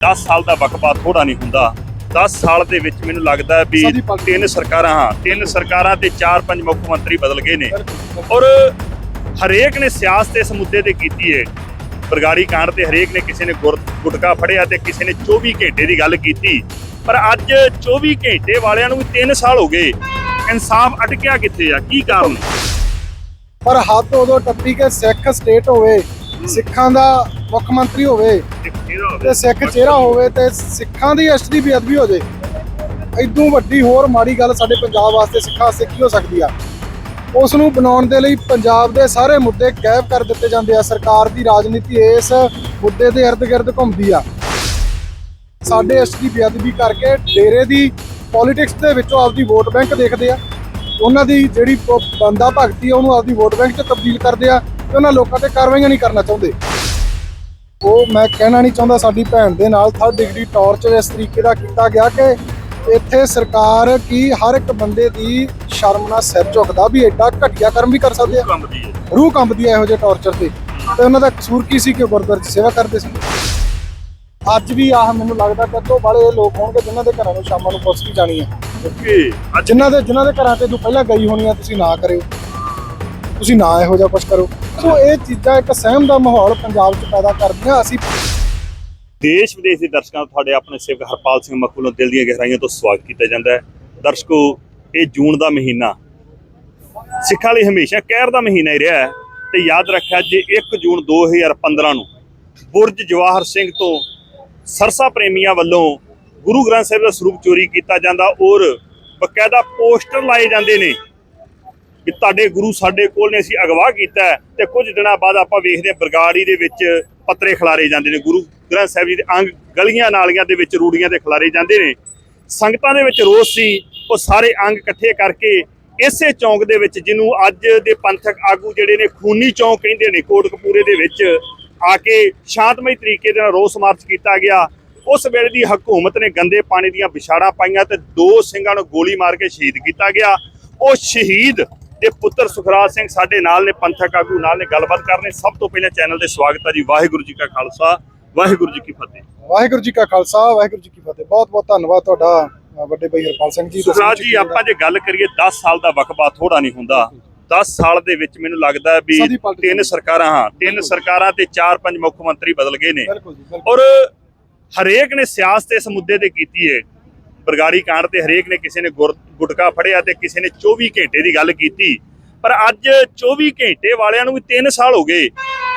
10 ਸਾਲ ਦਾ ਵਕਫਾ ਥੋੜਾ ਨਹੀਂ ਹੁੰਦਾ। 10 ਸਾਲ ਦੇ ਵਿੱਚ ਮੈਨੂੰ ਲੱਗਦਾ ਵੀ ਤਿੰਨ ਸਰਕਾਰਾਂ ਹਾਂ ਤਿੰਨ ਸਰਕਾਰਾਂ ਤੇ ਚਾਰ ਪੰਜ ਮੁੱਖ ਮੰਤਰੀ ਬਦਲ ਗਏ ਨੇ। ਔਰ ਹਰੇਕ ਨੇ ਸਿਆਸਤ ਇਸ ਮੁੱਦੇ ਤੇ ਕੀਤੀ ਹੈ ਬਰਗਾੜੀ ਕਾਂਡ ਤੇ ਹਰੇਕ ਨੇ ਕਿਸੇ ਨੇ ਗੁਟਕਾ ਫੜਿਆ ਤੇ ਕਿਸੇ ਨੇ 24 ਘੰਟੇ ਦੀ ਗੱਲ ਕੀਤੀ। ਪਰ ਅੱਜ 24 ਘੰਟੇ ਵਾਲਿਆਂ ਨੂੰ ਵੀ 3 ਸਾਲ ਹੋ ਗਏ। ਇਨਸਾਫ ਅਟਕਿਆ ਕਿੱਥੇ ਆ? ਕੀ ਕਾਰਨ? ਪਰ ਹੱਦ ਉਦੋਂ ਟੱਪੀ ਕੇ ਸਿੱਖ ਸਟੇਟ ਹੋਵੇ ਸਿੱਖਾਂ ਦਾ ਮੁੱਖ ਮੰਤਰੀ ਹੋਵੇ ਤੇ ਸਿੱਖ ਚਿਹਰਾ ਹੋਵੇ ਤੇ ਸਿੱਖਾਂ ਦੀ ਅਸ਼ਟ ਦੀ ਬੇਅਦਬੀ ਹੋ ਜੇ ਇਦੋਂ ਵੱਡੀ ਹੋਰ ਮਾੜੀ ਗੱਲ ਸਾਡੇ ਪੰਜਾਬ ਵਾਸਤੇ ਸਿੱਖਾਂ ਵਾਸਤੇ ਕੀ ਹੋ ਸਕਦੀ ਆ? ਉਸ ਨੂੰ ਬਣਾਉਣ ਦੇ ਲਈ ਪੰਜਾਬ ਦੇ ਸਾਰੇ ਮੁੱਦੇ ਗਾਇਬ ਕਰ ਦਿੱਤੇ ਜਾਂਦੇ ਆ, ਸਰਕਾਰ ਦੀ ਰਾਜਨੀਤੀ ਇਸ ਮੁੱਦੇ ਦੇ ਇਰਦ-ਗਿਰਦ ਘੁੰਮਦੀ ਆ। ਸਾਡੇ ਅਸ਼ਟ ਦੀ ਬੇਅਦਬੀ ਕਰਕੇ ਡੇਰੇ ਦੀ ਪੋਲਿਟਿਕਸ ਦੇ ਵਿੱਚੋਂ ਆਪਦੀ ਵੋਟ ਬੈਂਕ ਦੇਖਦੇ ਆ। ਉਹਨਾਂ ਦੀ ਜਿਹੜੀ ਬੰਦਾ ਭਗਤੀ ਆ, ਉਹਨੂੰ ਆਪਦੀ ਵੋਟ ਬੈਂਕ 'ਚ ਤਬਦੀਲ ਕਰਦੇ ਆ। ਤੇ ਉਹਨਾਂ ਲੋਕਾਂ ਤੇ ਕਾਰਵਾਈਆਂ ਨਹੀਂ ਕਰਨਾ ਚਾਹੁੰਦੇ। ਉਹ ਮੈਂ ਕਹਿਣਾ ਨਹੀਂ ਚਾਹੁੰਦਾ ਸਾਡੀ ਭੈਣ ਦੇ ਨਾਲ ਥਰਡ ਡਿਗਰੀ ਟਾਰਚਰ ਇਸ ਤਰੀਕੇ ਦਾ ਕੀਤਾ ਗਿਆ ਕਿ ਇੱਥੇ ਸਰਕਾਰ ਕੀ ਹਰ ਇੱਕ ਬੰਦੇ ਦੀ ਸ਼ਰਮ ਨਾਲ ਸਿਰ ਝੁਕਦਾ ਵੀ ਐਡਾ ਘਟੀਆ ਕਰਮ ਵੀ ਕਰ ਸਕਦੇ ਆ। ਰੂਹ ਕੰਬਦੀ ਆ ਇਹੋ ਜਿਹੇ ਟਾਰਚਰ ਤੇ। ਤੇ ਉਹਨਾਂ ਦਾ ਕਸੂਰ ਕੀ ਸੀ ਕਿ ਗੁਰਦੁਆਰੇ 'ਚ ਸੇਵਾ ਕਰਦੇ ਸੀ? ਅੱਜ ਵੀ ਆਹ ਮੈਨੂੰ ਲੱਗਦਾ ਕਿ ਤੋਂ ਬਾਲੇ ਇਹ ਲੋਕ ਹੋਣਗੇ ਜਿਨ੍ਹਾਂ ਦੇ ਘਰਾਂ ਨੂੰ ਸ਼ਾਮਾਂ ਨੂੰ ਪੁੱਛ ਕੇ ਜਾਣੀ ਹੈ। ਓਕੇ। ਅੱਜ ਜਿਨ੍ਹਾਂ ਦੇ ਜਿਨ੍ਹਾਂ ਦੇ ਘਰਾਂ ਤੇ ਤੂੰ ਪਹਿਲਾਂ ਗਈ ਹੋਣੀ ਆ ਤੁਸੀਂ ਨਾ ਕਰਿਓ। ਤੁਸੀਂ ਨਾ ਇਹੋ ਜਿਹਾ ਕੁਝ ਕਰੋ। ਸੋ ਇਹ ਚੀਜ਼ਾਂ ਇੱਕ ਸਹਿਮ ਦਾ ਮਾਹੌਲ ਪੰਜਾਬ 'ਚ ਪੈਦਾ ਕਰਦੀਆਂ। ਅਸੀਂ ਦੇਸ਼ ਵਿਦੇਸ਼ ਦੇ ਦਰਸ਼ਕਾਂ ਦਾ ਤੁਹਾਡੇ ਆਪਣੇ ਸੇਵਕ ਹਰਪਾਲ ਸਿੰਘ ਮੱਕੂ ਨੂੰ ਦਿਲ ਦੀਆਂ ਗਹਿਰਾਈਆਂ ਤੋਂ ਸਵਾਗਤ ਕੀਤਾ ਜਾਂਦਾ ਹੈ। ਦਰਸ਼ਕੋ, ਇਹ ਜੂਨ ਦਾ ਮਹੀਨਾ। ਸਿੱਖਾਂ ਲਈ ਹਮੇਸ਼ਾ ਕਹਿਰ ਦਾ ਮਹੀਨਾ ਹੀ ਰਿਹਾ ਹੈ ਤੇ ਯਾਦ ਰੱਖਿਆ ਜੇ 1 ਜੂਨ 2015 ਨੂੰ ਬੁਰਜ ਜਵਾਹਰ ਸਿੰਘ ਤੋਂ ਸਰਸਾ ਪ੍ਰੇਮੀਆਂ ਵੱਲੋਂ ਗੁਰੂ ਗ੍ਰੰਥ ਸਾਹਿਬ ਦਾ ਸਰੂਪ ਚੋਰੀ ਕੀਤਾ ਜਾਂਦਾ ਔਰ ਬਕਾਇਦਾ ਪੋਸਟਰ ਲਾਏ ਜਾਂਦੇ ਨੇ ਕਿ ਤੁਹਾਡੇ ਗੁਰੂ ਸਾਡੇ ਕੋਲ ਨੇ ਅਸੀਂ ਅਗਵਾ ਕੀਤਾ ਹੈ ਤੇ ਕੁਝ ਦਿਨਾਂ ਬਾਅਦ ਆਪਾਂ ਵੇਖਦੇ ਹਾਂ ਬਰਗਾੜੀ ਦੇ ਵਿੱਚ ਪੱਤਰੇ ਖਿਲਾਰੇ ਜਾਂਦੇ ਨੇ, ਗੁਰੂ ਗ੍ਰੰਥ ਸਾਹਿਬ ਜੀ ਦੇ ਅੰਗ ਗਲੀਆਂ ਨਾਲੀਆਂ ਦੇ ਵਿੱਚ ਰੂੜੀਆਂ ਦੇ ਖਿਲਾਰੇ ਜਾਂਦੇ ਨੇ। ਸੰਗਤਾਂ ਦੇ ਵਿੱਚ ਰੋਸ ਸੀ, ਉਹ ਸਾਰੇ ਅੰਗ ਇਕੱਠੇ ਕਰਕੇ ਇਸੇ ਚੌਂਕ ਦੇ ਵਿੱਚ ਜਿਹਨੂੰ ਅੱਜ ਦੇ ਪੰਥਕ ਆਗੂ ਜਿਹੜੇ ਨੇ ਖੂਨੀ ਚੌਂਕ ਕਹਿੰਦੇ ਨੇ ਕੋਟਕਪੂਰੇ ਦੇ ਵਿੱਚ ਆ ਕੇ ਸ਼ਾਂਤਮਈ ਤਰੀਕੇ ਦੇ ਨਾਲ ਰੋਸ ਮਾਰਚ ਕੀਤਾ ਗਿਆ। ਉਸ ਵੇਲੇ ਦੀ ਹਕੂਮਤ ਨੇ ਗੰਦੇ ਪਾਣੀ ਦੀਆਂ ਵਿਛਾੜਾਂ ਪਾਈਆਂ ਤੇ ਦੋ ਸਿੰਘਾਂ ਨੂੰ ਗੋਲੀ ਮਾਰ ਕੇ ਸ਼ਹੀਦ ਕੀਤਾ ਗਿਆ। ਉਹ ਸ਼ਹੀਦ ਦੇ ਪੁੱਤਰ ਸੁਖਰਾਜ ਸਿੰਘ ਸਾਡੇ ਨਾਲ ਨੇ ਪੰਥਕ ਆਗੂ ਨਾਲ ਨੇ ਗੱਲਬਾਤ ਕਰਨੇ ਸਭ ਤੋਂ ਪਹਿਲਾਂ ਚੈਨਲ ਤੇ ਸਵਾਗਤ ਹੈ ਜੀ। ਵਾਹਿਗੁਰੂ ਜੀ ਕਾ ਖਾਲਸਾ ਵਾਹਿਗੁਰੂ ਜੀ ਕੀ ਫਤਿਹ। ਵਾਹਿਗੁਰੂ ਜੀ ਕਾ ਖਾਲਸਾ ਵਾਹਿਗੁਰੂ ਜੀ ਕੀ ਫਤਿਹ। ਬਹੁਤ ਬਹੁਤ ਧੰਨਵਾਦ ਤੁਹਾਡਾ ਵੱਡੇ ਭਾਈ ਹਰਪਾਲ ਸਿੰਘ ਜੀ। ਸੁਖਰਾਜ ਜੀ ਆਪਾਂ ਜੇ ਗੱਲ ਕਰੀਏ 10 ਸਾਲ ਦਾ ਵਕਫਾ ਥੋੜਾ ਨਹੀਂ ਹੁੰਦਾ। 10 ਸਾਲ ਦੇ ਵਿੱਚ ਮੈਨੂੰ ਲੱਗਦਾ ਹੈ ਵੀ ਤਿੰਨ ਸਰਕਾਰਾਂ ਹਾਂ ਤਿੰਨ ਸਰਕਾਰਾਂ ਤੇ ਚਾਰ ਪੰਜ ਮੁੱਖ ਮੰਤਰੀ ਬਦਲ ਗਏ ਨੇ। ਔਰ ਹਰੇਕ ਨੇ ਸਿਆਸਤ ਇਸ ਮੁੱਦੇ ਤੇ ਕੀਤੀ ਹੈ ਬਰਗਾੜੀ ਕਾਂਡ ਤੇ ਹਰੇਕ ਨੇ ਕਿਸੇ ਨੇ ਗੁਟਕਾ ਫੜਿਆ ਤੇ ਕਿਸੇ ਨੇ 24 ਘੰਟੇ ਦੀ ਗੱਲ ਕੀਤੀ। ਪਰ ਅੱਜ 24 ਘੰਟੇ ਵਾਲਿਆਂ ਨੂੰ ਵੀ 3 ਸਾਲ ਹੋ ਗਏ।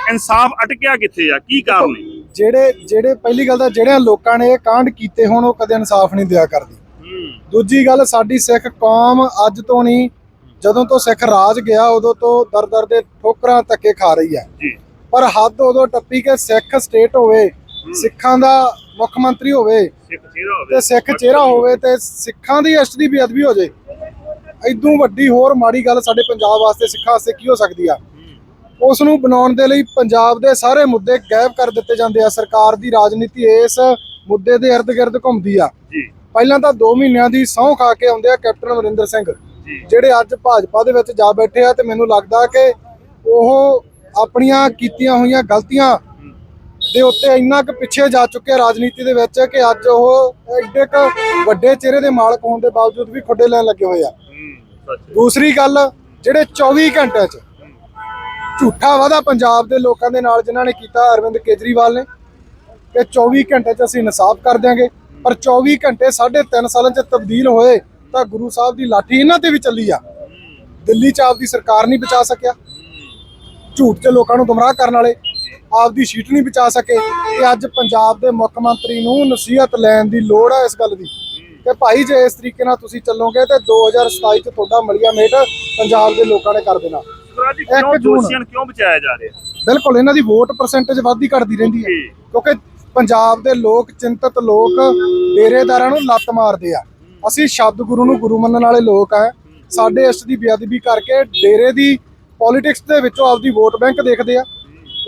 ਇਨਸਾਫ ਅਟਕਿਆ ਕਿੱਥੇ ਆ? ਕੀ ਕਾਰਨ ਹੈ ਜਿਹੜੇ ਜਿਹੜੇ ਪਹਿਲੀ ਗੱਲ ਤਾਂ ਜਿਹੜਿਆਂ ਲੋਕਾਂ ਨੇ ਇਹ ਕਾਂਡ ਕੀਤੇ ਹੋਣ ਉਹ ਕਦੇ ਇਨਸਾਫ ਨਹੀਂ ਦਿਆ ਕਰਦੀ। ਦੂਜੀ ਗੱਲ ਸਾਡੀ ਸਿੱਖ ਕੌਮ ਅੱਜ ਤੋਂ ਨਹੀਂ ਜਦੋਂ ਤੋਂ ਸਿੱਖ ਰਾਜ ਗਿਆ ਉਦੋਂ ਤੋਂ ਦਰ ਦਰ ਦੇ ਠੋਕਰਾਂ ਧੱਕੇ ਖਾ ਰਹੀ ਹੈ। ਜੀ। ਪਰ ਹੱਦ ਉਦੋਂ ਟੱਪੀ ਕੇ ਸਿੱਖ ਸਟੇਟ ਹੋਵੇ ਸਿੱਖਾਂ ਦਾ ਮੁੱਖ ਮੰਤਰੀ ਹੋਵੇ ਸਿੱਖ ਚਿਹਰਾ ਹੋਵੇ। ਤੇ ਸਿੱਖ ਚਿਹਰਾ ਹੋਵੇ ਤੇ ਸਿੱਖਾਂ ਦੀ ਅਸ਼ਟ ਦੀ ਬੇਅਦਬੀ ਹੋ ਜੇ। ਇਦੋਂ ਵੱਡੀ ਹੋਰ ਮਾੜੀ ਗੱਲ ਸਾਡੇ ਪੰਜਾਬ ਵਾਸਤੇ ਸਿੱਖਾਂ ਵਾਸਤੇ ਕੀ ਹੋ ਸਕਦੀ ਆ? ਉਸ ਨੂੰ ਬਣਾਉਣ ਦੇ ਲਈ ਪੰਜਾਬ ਦੇ ਸਾਰੇ ਮੁੱਦੇ ਗਾਇਬ ਕਰ ਦਿੱਤੇ ਜਾਂਦੇ ਆ। ਸਰਕਾਰ ਦੀ ਰਾਜਨੀਤੀ ਇਸ ਮੁੱਦੇ ਦੇ ਇਰਦ-ਗਿਰਦ ਘੁੰਮਦੀ ਆ। ਜੀ। ਪਹਿਲਾਂ ਤਾਂ 2 ਮਹੀਨਿਆਂ ਦੀ ਸਹੁੰ ਖਾ ਕੇ ਆਉਂਦੇ ਆ ਕੈਪਟਨ ਅਮਰਿੰਦਰ ਸਿੰਘ। ਜਿਹੜੇ ਅੱਜ ਭਾਜਪਾ ਦੇ ਵਿੱਚ ਜਾ ਬੈਠੇ ਆ ਤੇ ਮੈਨੂੰ ਲੱਗਦਾ ਕਿ ਉਹ ਆਪਣੀਆਂ ਕੀਤੀਆਂ ਹੋਈਆਂ ਗਲਤੀਆਂ ਦੇ ਉੱਤੇ ਇੰਨਾ ਕੁ ਪਿੱਛੇ ਜਾ ਚੁੱਕਿਆ ਰਾਜਨੀਤੀ ਦੇ ਵਿੱਚ ਕਿ ਅੱਜ ਉਹ ਐਡੇ ਕੁ ਵੱਡੇ ਚਿਹਰੇ ਦੇ ਮਾਲਕ ਹੋਣ ਦੇ ਬਾਵਜੂਦ ਵੀ ਖੁੱਡੇ ਲੈਣ ਲੱਗੇ ਹੋਏ ਆ। ਦੂਸਰੀ ਗੱਲ, ਜਿਹੜੇ 24 ਘੰਟਿਆਂ 'ਚ ਝੂਠਾ ਵਾਦਾ ਪੰਜਾਬ ਦੇ ਲੋਕਾਂ ਦੇ ਨਾਲ ਜਿਨ੍ਹਾਂ ਨੇ ਕੀਤਾ, ਅਰਵਿੰਦ ਕੇਜਰੀਵਾਲ ਨੇ, ਕਿ 24 ਘੰਟੇ 'ਚ ਅਸੀਂ ਇਨਸਾਫ ਕਰ ਦਿਆਂਗੇ। ਪਰ 24 ਘੰਟੇ ਸਾਢੇ ਤਿੰਨ ਸਾਲਾਂ 'ਚ ਤਬਦੀਲ ਹੋਏ ਤਾਂ ਗੁਰੂ ਸਾਹਿਬ ਦੀ ਲਾਠੀ ਇਹਨਾਂ ਤੇ ਵੀ ਚੱਲੀ ਆ। ਦਿੱਲੀ 'ਚ ਆਪਦੀ ਸਰਕਾਰ ਨਹੀਂ ਬਚਾ ਸਕਿਆ। ਝੂਠ 'ਚ ਲੋਕਾਂ ਨੂੰ ਗੁੰਮਰਾਹ ਕਰਨ ਵਾਲੇ ਆਪਦੀ ਸੀਟ ਨਹੀਂ ਬਚਾ ਸਕੇ ਤੇ ਅੱਜ ਪੰਜਾਬ ਦੇ ਮੁੱਖ ਮੰਤਰੀ ਨੂੰ ਨਸੀਹਤ ਲੈਣ ਦੀ ਲੋੜ ਹੈ ਇਸ ਗੱਲ ਦੀ। ਕਿ ਭਾਈ ਜੇ ਇਸ ਤਰੀਕੇ ਨਾਲ ਤੁਸੀਂ ਚੱਲੋਗੇ ਤੇ 2027 ਚ ਤੁਹਾਡਾ ਮਲੀਆ ਮੇਟ ਪੰਜਾਬ ਦੇ ਲੋਕਾਂ ਨੇ ਕਰ ਦੇਣਾ। ਸੁਖਰਾਜ ਜੀ ਕਿਉਂ ਜੂਨ। ਦੋਸ਼ੀਆਂ ਨੂੰ ਕਿਉਂ ਬਚਾਇਆ ਜਾ ਰਿਹਾ? ਬਿਲਕੁਲ ਇਹਨਾਂ ਦੀ ਵੋਟ ਪਰਸੈਂਟੇਜ ਵੱਧਦੀ ਘਟਦੀ ਰਹਿੰਦੀ ਹੈ। ਕਿਉਂਕਿ ਪੰਜਾਬ ਦੇ ਲੋਕ ਚਿੰਤਤ ਲੋਕ ਡੇਰੇਦਾਰਾਂ ਨੂੰ ਲੱਤ ਮਾਰਦੇ ਆ। ਅਸੀਂ ਸ਼ਬਦ ਗੁਰੂ ਨੂੰ ਗੁਰੂ ਮੰਨਣ ਵਾਲੇ ਲੋਕ ਆ। ਸਾਡੇ ਇਸ ਦੀ ਬੇਅਦਬੀ ਕਰਕੇ ਡੇਰੇ ਦੀ ਪੋਲਿਟਿਕਸ ਦੇ ਵਿੱਚੋਂ ਆਪਦੀ ਵੋਟ ਬੈਂਕ ਦੇਖਦੇ ਆ।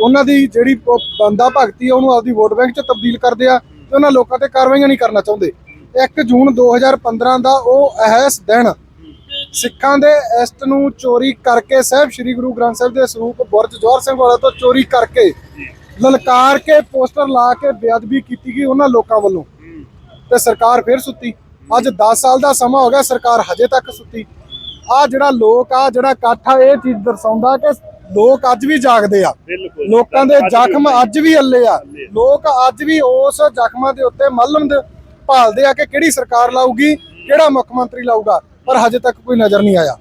ਉਹਨਾਂ ਦੀ ਜਿਹੜੀ ਬੰਦਾ ਭਗਤੀ ਆ, ਉਹਨੂੰ ਆਪਦੀ ਵੋਟ ਬੈਂਕ 'ਚ ਤਬਦੀਲ ਕਰਦੇ ਆ ਤੇ ਉਹਨਾਂ ਲੋਕਾਂ ਤੇ ਕਾਰਵਾਈਆਂ ਨਹੀਂ ਕਰਨਾ ਚਾਹੁੰਦੇ। 1 ਜੂਨ 2015 ਦਾ ਉਹ ਅਹਿਸ ਦਿਨ ਸਿੱਖਾਂ ਦੇ ਐਸਟ ਨੂੰ ਚੋਰੀ ਕਰਕੇ, ਸਾਹਿਬ ਸ੍ਰੀ ਗੁਰੂ ਗ੍ਰੰਥ ਸਾਹਿਬ ਦੇ ਸਰੂਪ ਬੁਰਜ ਜੋਹਰ ਸਿੰਘ ਵਾਲਾ ਤੋਂ ਚੋਰੀ ਕਰਕੇ ਲਲਕਾਰ ਕੇ ਪੋਸਟਰ ਲਾ ਕੇ ਬੇਅਦਬੀ ਕੀਤੀ ਗਈ ਉਹਨਾਂ ਲੋਕਾਂ ਵੱਲੋਂ ਤੇ ਸਰਕਾਰ ਫਿਰ ਸੁੱਤੀ। ਅੱਜ 10 ਸਾਲ ਦਾ ਸਮਾਂ ਹੋ ਗਿਆ, ਸਰਕਾਰ ਹਜੇ ਤੱਕ ਸੁੱਤੀ। ਆ ਜਿਹੜਾ ਲੋਕ ਆ ਜਿਹੜਾ ਇਕੱਠ ਆ, ਇਹ ਚੀਜ਼ ਦਰਸਾਉਂਦਾ ਕਿ ਲੋਕ ਅੱਜ ਵੀ ਜਾਗਦੇ ਆ। ਲੋਕਾਂ ਦੇ ਜ਼ਖਮ ਅੱਜ ਵੀ ਹੱਲੇ ਆ। ਲੋਕ ਅੱਜ ਵੀ ਉਸ ਜ਼ਖਮਾਂ ਦੇ ਉੱਤੇ ਮੱਲਮ ਭਾਲਦੇ ਆ ਕਿ ਕਿਹੜੀ ਸਰਕਾਰ ਲਾਊਗੀ ਕਿਹੜਾ ਮੁੱਖ ਮੰਤਰੀ ਲਾਊਗਾ ਪਰ ਹਜੇ ਤੱਕ ਕੋਈ ਨਜ਼ਰ ਨਹੀਂ ਆਇਆ।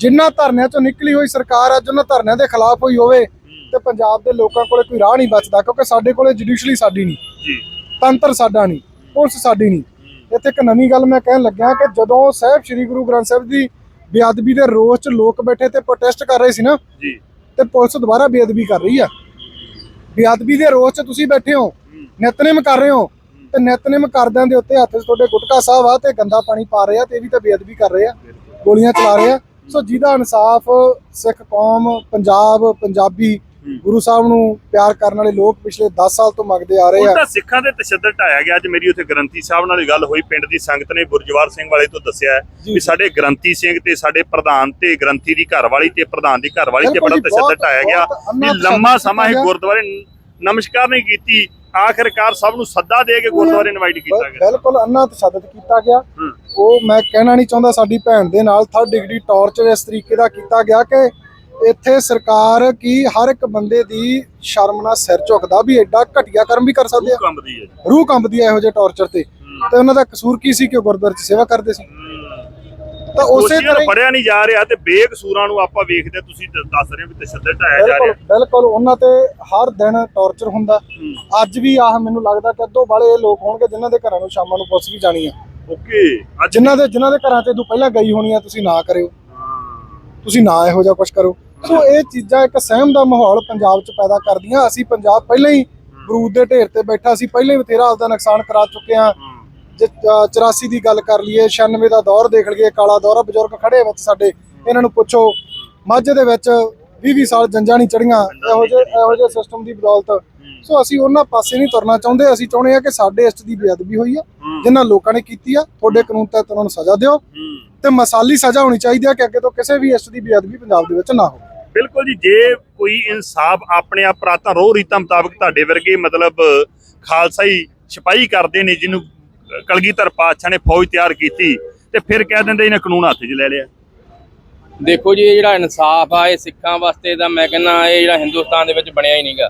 ਜਿੰਨਾ ਧਰਨਿਆਂ ਚੋਂ ਨਿਕਲੀ ਹੋਈ ਸਰਕਾਰ ਅੱਜ ਉਹਨਾਂ ਧਰਨਿਆਂ ਦੇ ਖਿਲਾਫ ਹੋਈ ਹੋਵੇ ਤੇ ਪੰਜਾਬ ਦੇ ਲੋਕਾਂ ਕੋਲੇ ਕੋਈ ਰਾਹ ਨਹੀਂ ਬਚਦਾ ਕਿਉਂਕਿ ਸਾਡੇ ਕੋਲੇ ਜੁਡੀਸ਼ਰੀ ਸਾਡੀ ਨਹੀਂ। ਜੀ। ਤੰਤਰ ਸਾਡਾ ਨਹੀਂ ਪੁਲਿਸ ਸਾਡੀ ਨਹੀਂ। ਇੱਥੇ ਇੱਕ ਨਵੀਂ ਗੱਲ ਮੈਂ ਕਹਿਣ ਲੱਗਿਆ ਕਿ ਜਦੋਂ ਸਾਹਿਬ ਸ੍ਰੀ ਗੁਰੂ ਗ੍ਰੰਥ ਸਾਹਿਬ ਦੀ ਬੇਅਦਬੀ ਦੇ ਰੋਸ 'ਚ ਲੋਕ ਬੈਠੇ ਤੇ ਪ੍ਰੋਟੈਸਟ ਕਰ ਰਹੇ ਸੀ ਨਾ ਜੀ। ਤੇ ਪੁਲਿਸ ਦੁਬਾਰਾ ਬੇਅਦਬੀ ਕਰ ਰਹੀ ਆ। ਬੇਅਦਬੀ ਦੇ ਰੋਸ 'ਚ ਤੁਸੀਂ ਬੈਠੇ ਹੋ, ਨਿਤਨੇਮ ਕਰ ਰਹੇ ਹੋ, ਤੇ ਨਿਤਨੇਮ ਕਰਦਿਆਂ ਦੇ ਉੱਤੇ ਹੱਥ 'ਚ ਤੁਹਾਡੇ ਗੁਟਕਾ ਸਾਹਿਬ ਆ ਤੇ ਗੰਦਾ ਪਾਣੀ ਪਾ ਰਹੇ ਆ ਤੇ ਇਹ ਵੀ ਤਾਂ ਬੇਅਦਬੀ ਕਰ ਰਹੇ ਆ, ਗੋਲੀਆਂ ਚਲਾ ਰਹੇ ਆ। ਸੋ ਜਿਹਦਾ ਇਨਸਾਫ ਸਿੱਖ ਕੌਮ, ਪੰਜਾਬ, ਪੰਜਾਬੀ ਗੁਰੂ ਸਾਹਿਬ ਨੂੰ ਪਿਆਰ ਕਰਨ ਵਾਲੇ ਲੋਕ ਪਿਛਲੇ 10 ਸਾਲ ਤੋਂ ਮੰਗਦੇ ਆ ਰਹੇ ਆ। ਉਲਟਾ ਸਿੱਖਾਂ ਦੇ ਤਸ਼ੱਦਦ ਢਾਇਆ ਗਿਆ। ਅੱਜ ਮੇਰੀ ਉੱਥੇ ਗ੍ਰੰਥੀ ਸਾਹਿਬ ਨਾਲ ਗੱਲ ਹੋਈ। ਪਿੰਡ ਦੀ ਸੰਗਤ ਨੇ ਗੁਰਜਵਾਰ ਸਿੰਘ ਵਾਲੇ ਤੋਂ ਦੱਸਿਆ। ਵੀ ਸਾਡੇ ਗ੍ਰੰਥੀ ਸਿੰਘ ਤੇ ਸਾਡੇ ਪ੍ਰਧਾਨ ਤੇ ਗ੍ਰੰਥੀ ਦੀ ਘਰਵਾਲੀ ਤੇ ਪ੍ਰਧਾਨ ਦੀ ਘਰਵਾਲੀ ਤੇ ਬਿਲਕੁਲ ਬੜਾ ਤਸ਼ੱਦਦ ਢਾਇਆ ਗਿਆ। ਵੀ ਲੰਮਾ ਸਮਾਂ ਹੀ ਕੀਤਾ ਗਿਆ। ਗੁਰਦੁਆਰੇ ਨਮਸਕਾਰ ਨਹੀਂ ਕੀਤੀ। ਆਖਿਰਕਾਰ ਸਭ ਨੂੰ ਸੱਦਾ ਦੇ ਕੇ ਗੁਰਦੁਆਰੇ ਇਨਵਾਈਟ ਕੀਤਾ ਗਿਆ। ਬਿਲਕੁਲ ਅੰਨਾ ਤਸ਼ੱਦਦ ਕੀਤਾ ਗਿਆ। ਉਹ ਮੈਂ ਕਹਿਣਾ ਨਹੀਂ ਚਾਹੁੰਦਾ ਸਾਡੀ ਭੈਣ ਦੇ ਨਾਲ। ਥਰਡ ਡਿਗਰੀ ਟਾਰਚਰ ਇਸ ਤਰੀਕੇ ਦਾ ਕੀਤਾ ਗਿਆ ਕਿ ਇੱਥੇ ਸਰਕਾਰ ਕੀ ਹਰ ਇੱਕ ਬੰਦੇ ਦੀ ਸ਼ਰਮ ਨਾਲ ਸਿਰ ਝੁਕਦਾ ਵੀ ਐਡਾ ਘਟੀਆ ਕਰਮ ਵੀ ਕਰ ਸਕਦੇ ਆ? ਹੈ ਰੂਹ ਕੰਬਦੀ ਆ ਇਹੋ ਜਿਹੇ ਟਾਰਚਰ ਤੇ। ਤੇ ਉਹਨਾਂ ਦਾ ਕਸੂਰ ਕੀ ਸੀ ਕਿ ਉਹ ਗੁਰਦੁਆਰੇ 'ਚ ਸੇਵਾ ਕਰਦੇ ਸੀ? ਤਾਂ ਉਸੇ ਤਰ੍ਹਾਂ ਹੀ- ਫੜਿਆ ਨਹੀਂ ਜਾ ਰਿਹਾ ਤੇ ਬੇਕਸੂਰਾਂ ਨੂੰ ਆਪਾਂ ਵੇਖਦੇ ਤੁਸੀਂ ਦੱਸ ਰਹੇ ਹੋ ਵੀ ਤਸ਼ੱਦਦ ਢਾਇਆ ਜਾ ਰਿਹਾ। ਬਿਲਕੁਲ ਉਹਨਾਂ ਤੇ ਹਰ ਦਿਨ ਟਾਰਚਰ ਹੁੰਦਾ। ਅੱਜ ਵੀ ਆਹ ਮੈਨੂੰ ਲੱਗਦਾ ਕਿ ਅੱਧੋ ਵਾਲੇ ਇਹ ਲੋਕ ਹੋਣਗੇ ਜਿਨ੍ਹਾਂ ਦੇ ਘਰਾਂ ਨੂੰ ਸ਼ਾਮਾਂ ਨੂੰ ਪੁਲਿਸ ਵੀ ਜਾਣੀ ਆ। ਓਕੇ ਜਿਨ੍ਹਾਂ ਦੇ ਜਿਨ੍ਹਾਂ ਦੇ ਘਰਾਂ ਤੇ ਤੂੰ ਪਹਿਲਾਂ ਗਈ ਹੋਣੀ ਆ ਤੁਸੀਂ ਨਾ ਕਰਿਓ। ਤੁਸੀਂ ਨਾ ਇਹੋ ਜਿਹਾ ਕੁਝ ਕਰੋ। ਸੋ ਇਹ ਚੀਜ਼ਾਂ ਇੱਕ ਸਹਿਮ ਦਾ ਮਾਹੌਲ ਪੰਜਾਬ 'ਚ ਪੈਦਾ ਕਰਦੀਆਂ। ਅਸੀਂ ਪੰਜਾਬ ਪਹਿਲਾਂ ਹੀ ਬਰੂਦ ਦੇ ਢੇਰ ਤੇ ਬੈਠਾ ਸੀ ਪਹਿਲਾਂ ਹੀ ਬਥੇਰਾ ਆਪਦਾ ਨੁਕਸਾਨ ਕਰਾ ਚੁੱਕੇ ਹਾਂ। ਜੇ ਅ, 84 ਦੀ ਗੱਲ ਕਰ ਲਈਏ 96 ਦਾ ਦੌਰ ਦੇਖ ਲਈਏ ਕਾਲਾ ਦੌਰ ਆ, ਬਜ਼ੁਰਗ ਖੜੇ ਆ ਵਿੱਚ ਸਾਡੇ ਇਹਨਾਂ ਨੂੰ ਪੁੱਛੋ ਮੱਝ ਦੇ ਵਿੱਚ 20 20 ਸਾਲ ਜੰਜਾਂ ਨਹੀਂ ਚੜੀਆਂ ਇਹੋ ਜਿਹੇ ਇਹੋ ਜਿਹੇ ਸਿਸਟਮ ਦੀ ਬਦੌਲਤ। ਸੋ ਅਸੀਂ ਉਹਨਾਂ ਪਾਸੇ ਨਹੀਂ ਤੁਰਨਾ ਚਾਹੁੰਦੇ ਅਸੀਂ ਚਾਹੁੰਦੇ ਆ ਕਿ ਸਾਡੇ ਇਸ ਦੀ ਬੇਅਦਬੀ ਹੋਈ ਆ ਜਿਨ੍ਹਾਂ ਲੋਕਾਂ ਨੇ ਕੀਤੀ ਆ ਤੁਹਾਡੇ ਕਾਨੂੰਨ ਤਹਿਤ ਉਹਨਾਂ ਨੂੰ ਸਜ਼ਾ ਦਿਓ ਤੇ ਮਸਾਲੀ ਸਜ਼ਾ ਹੋਣੀ ਚਾਹੀਦੀ ਆ ਕਿ ਅੱਗੇ ਤੋਂ ਕਿਸੇ ਵੀ ਇਸ ਦੀ ਬੇਅਦਬੀ ਪੰਜਾਬ ਦੇ ਵਿੱਚ ਨਾ ਹੋਵੇ। ਬਿਲਕੁਲ ਜੀ, ਜੇ ਕੋਈ ਇਨਸਾਫ ਆਪਣੇ ਆਪ ਪ੍ਰਾਤਾਂ ਰੋਹ ਰੀਤਾਂ ਮੁਤਾਬਕ ਤੁਹਾਡੇ ਵਰਗੇ ਮਤਲਬ ਖਾਲਸਾਈ ਸਿਪਾਹੀ ਕਰਦੇ ਨੇ, ਜਿਹਨੂੰ ਕਲਗੀਧਰ ਪਾਤਸ਼ਾਹ ਨੇ ਫੌਜ ਤਿਆਰ ਕੀਤੀ, ਤੇ ਫਿਰ ਕਹਿ ਦਿੰਦੇ ਇਹਨੇ ਕਾਨੂੰਨ ਹੱਥ 'ਚ ਲੈ ਲਿਆ। ਦੇਖੋ ਜੀ, ਇਹ ਜਿਹੜਾ ਇਨਸਾਫ ਆ, ਇਹ ਸਿੱਖਾਂ ਵਾਸਤੇ ਤਾਂ ਮੈਂ ਕਹਿੰਦਾ ਇਹ ਜਿਹੜਾ ਹਿੰਦੁਸਤਾਨ ਦੇ ਵਿੱਚ ਬਣਿਆ ਹੀ ਨਹੀਂਗਾ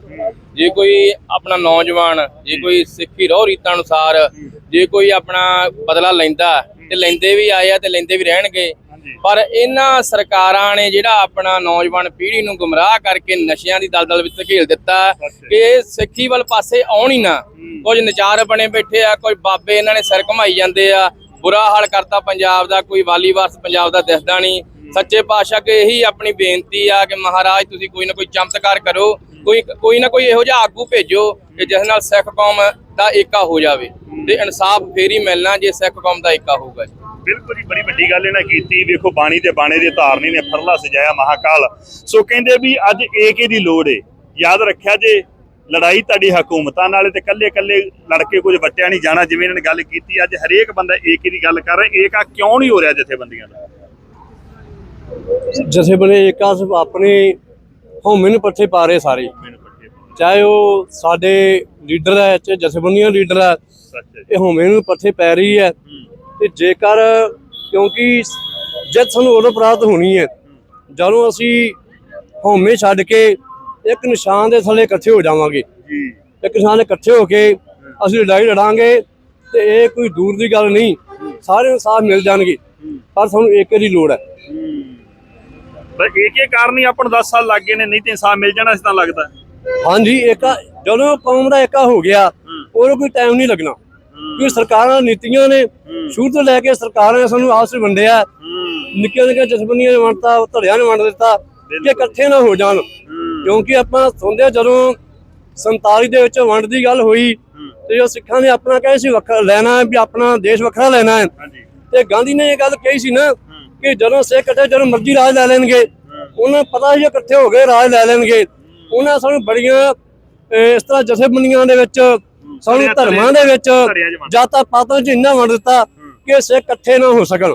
ਜੇ ਕੋਈ ਆਪਣਾ ਨੌਜਵਾਨ, ਜੇ ਕੋਈ ਸਿੱਖੀ ਰੋਹ ਰੀਤਾਂ ਅਨੁਸਾਰ, ਜੇ ਕੋਈ ਆਪਣਾ ਬਦਲਾ ਲੈਂਦਾ, ਤੇ ਲੈਂਦੇ ਵੀ ਆਏ ਆ ਤੇ ਲੈਂਦੇ ਵੀ ਰਹਿਣਗੇ ਪਰ ਇਹਨਾਂ ਸਰਕਾਰਾਂ ਨੇ ਜਿਹੜਾ ਆਪਣਾ ਨੌਜਵਾਨ ਪੀੜ੍ਹੀ ਨੂੰ ਗੁੰਮਰਾਹ ਕਰਕੇ ਨਸ਼ਿਆਂ ਦੀ ਦਲਦਲ ਵਿੱਚ ਧਕੇਲ ਦਿੱਤਾ ਕਿ ਇਹ ਸਿੱਖੀ ਵੱਲ ਪਾਸੇ ਆਉਣ ਹੀ ਨਾ। ਕੁਝ ਨਚਾਰ ਬਣੇ ਬੈਠੇ ਆ ਕੋਈ ਬਾਬੇ ਇਹਨਾਂ ਨੇ ਸਿਰ ਘਮਾਈ ਜਾਂਦੇ ਆ। ਬੁਰਾ ਹਾਲ ਕਰਤਾ ਪੰਜਾਬ ਦਾ ਕੋਈ ਵਾਲੀ ਵਾਰਸ ਪੰਜਾਬ ਦਾ ਦਿਸਦਾ ਨਹੀਂ। ਸੱਚੇ ਪਾਤਸ਼ਾਹ ਕੇ ਇਹੀ ਆਪਣੀ ਬੇਨਤੀ ਆ ਕਿ ਮਹਾਰਾਜ ਤੁਸੀਂ ਕੋਈ ਨਾ ਕੋਈ ਚਮਤਕਾਰ ਕਰੋ ਕੋਈ ਕੋਈ ਨਾ ਕੋਈ ਇਹੋ ਜਿਹਾ ਆਗੂ ਭੇਜੋ ਕਿ ਜਿਸ ਨਾਲ ਸਿੱਖ ਕੌਮ ਦਾ ਏਕਾ ਹੋ ਜਾਵੇ। ਤੇ ਇਨਸਾਫ ਫੇਰ ਮਿਲਣਾ ਜੇ ਸਿੱਖ ਕੌਮ ਦਾ ਏਕਾ ਹੋਊਗਾ ਬਿਲਕੁਲ ਜੀ ਬੜੀ ਵੱਡੀ ਗੱਲ ਇਹਨਾਂ ਕੀਤੀ। ਵੇਖੋ ਬਾਣੀ ਤੇ ਬਾਣੇ ਦੇ ਧਾਰਨੀ ਨੇ ਫਰਲਾ ਸਜਾਇਆ ਮਹਾਕਾਲ। ਸੋ ਕਹਿੰਦੇ ਵੀ ਅੱਜ ਏਕੇ ਦੀ ਲੋੜ ਏ। ਯਾਦ ਰੱਖਿਆ ਜੇ ਲੜਾਈ ਤੁਹਾਡੀ ਹਕੂਮਤਾਂ ਨਾਲ ਤੇ ਕੱਲੇ ਕੱਲੇ ਲੜ ਕੇ ਕੁਝ ਵਟਿਆ ਨਹੀਂ ਜਾਣਾ ਜਿਵੇਂ ਇਹਨਾਂ ਨੇ ਗੱਲ ਕੀਤੀ ਅੱਜ ਹਰੇਕ ਬੰਦਾ ਏਕੇ ਦੀ ਗੱਲ ਕਰ ਰਿਹਾ ਏਕਾ ਕਿਉਂ ਨਹੀਂ ਹੋ ਰਿਹਾ ਜਥੇਬੰਦੀਆਂ ਦਾ? ਜਥੇਬੰਦੀ ਏਕਾ ਸਿਰਫ ਆਪਣੇ ਨੂੰ ਪੱਠੇ ਪਾ ਰਹੇ ਸਾਰੇ। ਚਾਹੇ ਉਹ ਸਾਡੇ ਲੀਡਰ ਹੈ ਚਾਹੇ ਜਥੇਬੰਦੀਆਂ ਲੀਡਰ ਹੈ ਹੈ। ਇਹ ਹਉਮੈ ਨੂੰ ਪੱਠੇ ਪੈ ਰਹੀ ਹੈ। ਤੇ ਜੇਕਰ ਕਿਉਂਕਿ ਜਿੱਤ ਸਾਨੂੰ ਉਦੋਂ ਪ੍ਰਾਪਤ ਹੋਣੀ ਹੈ ਜਦੋਂ ਅਸੀਂ ਹਉਮੈ ਛੱਡ ਕੇ ਇੱਕ ਨਿਸ਼ਾਨ ਦੇ ਥੱਲੇ ਇਕੱਠੇ ਹੋ ਜਾਵਾਂਗੇ। ਜੀ। ਇੱਕ ਨਿਸ਼ਾਨ ਇਕੱਠੇ ਹੋ ਕੇ ਅਸੀਂ ਲੜਾਈ ਲੜਾਂਗੇ ਤੇ ਇਹ ਕੋਈ ਦੂਰ ਦੀ ਗੱਲ ਨਹੀਂ ਸਾਰਿਆਂ ਨੂੰ ਸਾਥ ਮਿਲ ਜਾਣਗੇ ਪਰ ਸਾਨੂੰ ਏਕੇ ਦੀ ਲੋੜ ਹੈ। ਪਰ ਏਕੇ ਕਾਰਨ ਹੀ ਆਪਾਂ ਨੂੰ 10 ਸਾਲ ਲੱਗ ਗਏ ਨੇ ਨਹੀਂ ਤੇ ਇਨਸਾਫ ਮਿਲ ਜਾਣਾ ਇਸ ਤਾਂ ਲੱਗਦਾ। ਹਾਂਜੀ ਏਕਾ ਜਦੋਂ ਕੌਮ ਦਾ ਏਕਾ ਹੋ ਗਿਆ ਉਹਨੂੰ ਕੋਈ ਟਾਈਮ ਨਹੀਂ ਲੱਗਣਾ। ਕਿਉਂਕਿ ਸਰਕਾਰਾਂ ਨੀਤੀਆਂ ਨੇ ਸ਼ੁਰੂ ਤੋਂ ਲੈ ਕੇ ਸਰਕਾਰਾਂ ਨੇ ਸਾਨੂੰ ਵਿੱਚ ਵੰਡਿਆ। ਨਿੱਕੀਆਂ ਨਿੱਕੀਆਂ ਜਥੇਬੰਦੀਆਂ ਨੇ ਵੰਡਤਾ ਧੜਿਆਂ ਨੇ ਵੰਡ ਦਿੱਤਾ ਕਿ ਇਕੱਠੇ ਨਾ ਹੋ ਜਾਣ। ਕਿਉਂਕਿ ਆਪਾਂ ਸੁਣਦੇ ਜਦੋਂ 47 ਦੇ ਵਿੱਚ ਵੰਡ ਦੀ ਗੱਲ ਹੋਈ ਤੇ ਉਹ ਸਿੱਖਾਂ ਨੇ ਆਪਣਾ ਕਹੇ ਸੀ ਵੱਖਰਾ ਲੈਣਾ ਹੈ ਵੀ ਆਪਣਾ ਦੇਸ਼ ਵੱਖਰਾ ਲੈਣਾ ਹੈ। ਤੇ ਗਾਂਧੀ ਨੇ ਇਹ ਗੱਲ ਕਹੀ ਸੀ ਨਾ ਕਿ ਜਦੋਂ ਸਿੱਖ ਇਕੱਠੇ ਜਦੋਂ ਮਰਜ਼ੀ ਰਾਜ ਲੈ ਲੈਣਗੇ ਉਹਨਾਂ ਨੂੰ ਪਤਾ ਸੀ ਇਕੱਠੇ ਹੋ ਗਏ ਰਾਜ ਲੈ ਲੈਣਗੇ। ਉਹਨਾਂ ਸਾਨੂੰ ਬੜੀਆਂ ਇਸ ਤਰ੍ਹਾਂ ਜਥੇਬੰਦੀਆਂ ਦੇ ਵਿੱਚ ਸਾਨੂੰ ਧਰਮਾਂ ਦੇ ਵਿੱਚ ਜਾਤਾਂ ਪਾਤਾਂ 'ਚ ਇੰਨਾ ਵੰਡ ਦਿੱਤਾ ਕਿ ਸਿੱਖ ਇਕੱਠੇ ਨਾ ਹੋ ਸਕਣ।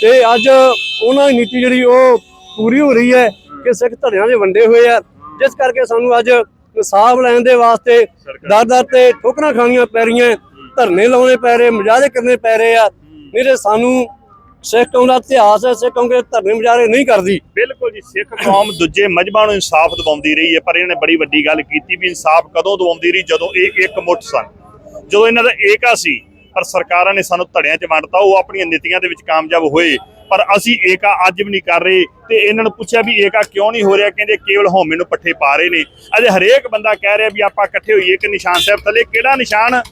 ਤੇ ਅੱਜ ਉਹਨਾਂ ਦੀ ਨੀਤੀ ਜਿਹੜੀ ਉਹ ਪੂਰੀ ਹੋ ਰਹੀ ਹੈ ਕਿ ਸਿੱਖ ਧੜਿਆਂ ਦੇ ਵੰਡੇ ਹੋਏ ਆ। ਜਿਸ ਕਰਕੇ ਸਾਨੂੰ ਅੱਜ ਇਨਸਾਫ ਲੈਣ ਦੇ ਵਾਸਤੇ ਦਰ ਦਰ ਤੇ ਠੋਕਰਾਂ ਖਾਣੀਆਂ ਪੈ ਰਹੀਆਂ ਧਰਨੇ ਲਾਉਣੇ ਪੈ ਰਹੇ ਮੁਜ਼ਾਹਰੇ ਕਰਨੇ ਪੈ ਰਹੇ ਆ। ਨਹੀਂ ਤੇ ਸਾਨੂੰ ਸਿੱਖ ਦਾ ਇਤਿਹਾਸ ਹੈ, ਸਿੱਖ ਦੇ ਧਰਨੇ ਮੁਜ਼ਾਹਰੇ ਨਹੀਂ ਕਰਦੀ। ਬਿਲਕੁਲ ਜੀ, ਸਿੱਖ ਕੌਮ ਦੂਜੇ ਮਜਬਾਂ ਨੂੰ ਇਨਸਾਫ ਦਿਵਾਉਂਦੀ ਰਹੀ ਹੈ, ਪਰ ਇਹਨੇ ਬੜੀ ਵੱਡੀ ਗੱਲ ਕੀਤੀ ਵੀ ਇਨਸਾਫ ਕਦੋਂ ਦਿਵਾਉਂਦੀ ਰਹੀ? ਜਦੋਂ ਇਹ ਇੱਕ ਮੁੱਠ ਸਨ। ਜਦੋਂ ਇਹਨਾਂ ਦਾ ਏਕਾ ਸੀ, ਪਰ ਸਰਕਾਰਾਂ ਨੇ ਸਾਨੂੰ ਧੜਿਆਂ 'ਚ ਵੰਡਤਾ, ਉਹ ਆਪਣੀਆਂ ਨੀਤੀਆਂ ਦੇ ਵਿੱਚ ਕਾਮਯਾਬ ਹੋਏ। ਪਰ ਅਸੀਂ ਏਕਾ ਅੱਜ ਵੀ ਨਹੀਂ ਕਰ ਰਹੇ ਤੇ ਇਹਨਾਂ ਨੂੰ ਪੁੱਛਿਆ ਵੀ ਏਕਾ ਕਿਉਂ ਨਹੀਂ ਹੋ ਰਿਹਾ? ਕਹਿੰਦੇ ਕੇਵਲ ਹਉਮੈ ਨੂੰ ਪੱਠੇ ਪਾ ਰਹੇ ਨੇ। ਅਜੇ ਹਰੇਕ ਬੰਦਾ ਕਹਿ ਰਿਹਾ ਵੀ ਆਪਾਂ ਇਕੱਠੇ ਹੋਈਏ ਕਿ ਨਿਸ਼ਾਨ ਸਾਹਿਬ ਥੱਲੇ ਕਿਹੜਾ ਨਿਸ਼ਾਨ?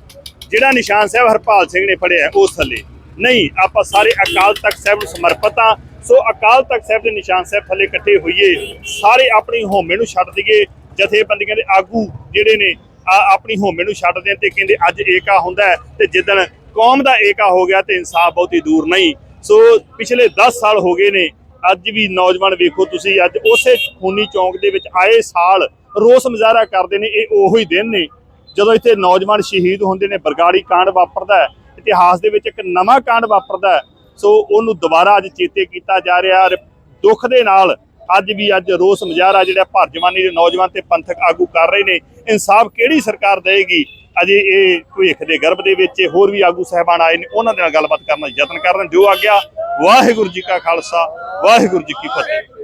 ਜਿਹੜਾ ਨਿਸ਼ਾਨ ਸਾਹਿਬ ਹਰਪਾਲ ਸਿੰਘ ਨੇ ਫੜਿਆ ਉਸ ਥੱਲੇ। ਨਹੀਂ, ਆਪਾਂ ਸਾਰੇ ਅਕਾਲ ਤਖਤ ਸਾਹਿਬ ਨੂੰ ਸਮਰਪਿਤ ਆ ਸੋ ਅਕਾਲ ਤਖਤ ਸਾਹਿਬ ਦੇ ਨਿਸ਼ਾਨ ਸਾਹਿਬ ਥੱਲੇ ਇਕੱਠੇ ਹੋਈਏ। ਸਾਰੇ ਆਪਣੀ ਹੋਮੇ ਨੂੰ ਛੱਡ ਦਈਏ। ਜਥੇਬੰਦੀਆਂ ਦੇ ਆਗੂ ਜਿਹੜੇ ਨੇ, ਆ- ਆਪਣੀ ਹੋਮੇ ਨੂੰ ਛੱਡ ਦੇਣ ਤੇ ਕਹਿੰਦੇ ਅੱਜ ਏਕਾ ਹੁੰਦਾ ਹੈ ਤੇ ਜਿੱਦਣ ਕੌਮ ਦਾ ਏਕਾ ਹੋ ਗਿਆ ਤੇ ਇਨਸਾਫ ਬਹੁਤੀ ਦੂਰ ਨਹੀਂ। ਸੋ ਪਿਛਲੇ 10 ਸਾਲ ਹੋ ਗਏ ਨੇ। ਅੱਜ ਵੀ ਨੌਜਵਾਨ ਵੇਖੋ ਤੁਸੀਂ, ਅੱਜ ਉਸੇ ਖੂਨੀ ਚੌਂਕ ਦੇ ਵਿੱਚ ਆਏ ਸਾਲ ਰੋਸ ਮੁਜ਼ਾਹਰਾ ਕਰਦੇ ਨੇ, ਇਹ ਉਹੋ ਹੀ ਦਿਨ ਨੇ। ਜਦੋਂ ਇੱਥੇ ਨੌਜਵਾਨ ਸ਼ਹੀਦ ਹੁੰਦੇ ਨੇ, ਬਰਗਾੜੀ ਕਾਂਡ ਵਾਪਰਦਾ ਇਤਿਹਾਸ ਦੇ ਵਿੱਚ ਇੱਕ ਨਵਾਂ ਕਾਂਡ ਵਾਪਰਦਾ ਹੈ। ਸੋ ਉਹਨੂੰ ਦੁਬਾਰਾ ਅੱਜ ਚੇਤੇ ਕੀਤਾ ਜਾ ਰਿਹਾ ਔਰ ਦੁੱਖ ਦੇ ਨਾਲ ਅੱਜ ਵੀ ਅੱਜ ਰੋਸ ਮੁਜ਼ਾਹਰਾ ਜਿਹੜਾ ਭਰ ਜਵਾਨੀ ਦੇ ਨੌਜਵਾਨ ਤੇ ਪੰਥਕ ਆਗੂ ਕਰ ਰਹੇ ਨੇ। ਇਨਸਾਫ ਕਿਹੜੀ ਸਰਕਾਰ ਦੇਵੇਗੀ? ਅਜੇ ਇਹ ਭਵਿੱਖ ਦੇ ਗਰਭ ਦੇ ਵਿੱਚ ਹੋਰ ਵੀ ਆਗੂ ਸਹਿਬਾਨ ਆਏ ਨੇ, ਉਹਨਾਂ ਦੇ ਨਾਲ ਗੱਲਬਾਤ ਕਰਨ ਦਾ ਯਤਨ ਕਰਨ ਜੋ ਆ ਗਿਆ ਵਾਹਿਗੁਰੂ ਜੀ ਕਾ ਖਾਲਸਾ, ਵਾਹਿਗੁਰੂ ਜੀ ਕੀ ਫਤਿਹ।